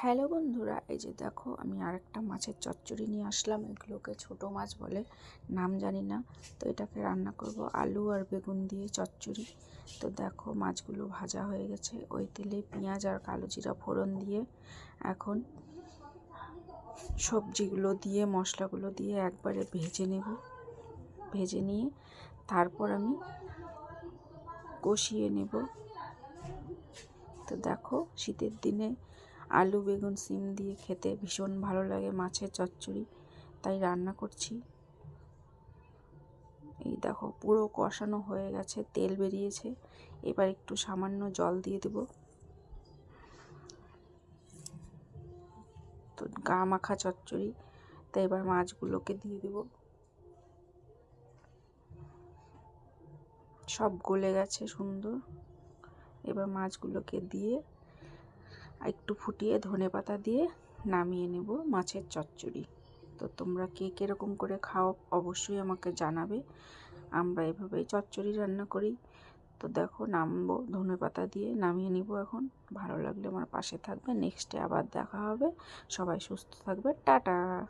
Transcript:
Hello বন্ধুরা, এই যে দেখো আমি আরেকটা মাছের চচ্চড়ি নিয়ে আসলাম, এগুলোকে ছোট মাছ বলে নাম জানি না। তো এটাকে রান্না করব, আলু আর বেগুন দিয়ে চচ্চড়ি। তো দেখো মাছগুলো ভাজা হয়ে গেছে, ওই তেলে পেঁয়াজ আর কালো জিরা ফোড়ন দিয়ে এখন সবজিগুলো দিয়ে, মশলাগুলো দিয়ে একবারে ভেজে নেব। ভেজে নিয়ে তারপর আমি কষিয়ে নেব। তো দেখো শীতের দিনে আলু, বেগুন, সিম দিয়ে খেতে ভীষণ ভালো লাগে মাছের চচ্চড়ি। তাই রান্না করছি। এই দেখো, পুরো কষানো হয়ে গেছে, তেল বেরিয়েছে। এবার একটু সামান্য জল দিয়ে দেব। তো গা মাখা চচ্চড়ি, তাই এবার মাছগুলোকে দিয়ে দেব। সব গলে গেছে সুন্দর। এবার মাছগুলোকে দিয়ে একটু ফুটিয়ে ধনে পাতা দিয়ে নামিয়ে নেব মাছের চচ্চড়ি। তো তোমরা কে কীরকম করে খাও অবশ্যই আমাকে জানাবে। আমরা এভাবেই চচ্চড়ি রান্না করি। তো দেখো নামবো, ধনে পাতা দিয়ে নামিয়ে নিব এখন। ভালো লাগলে আমার পাশে থাকবে। নেক্সটে আবার দেখা হবে। সবাই সুস্থ থাকবে। টাটা!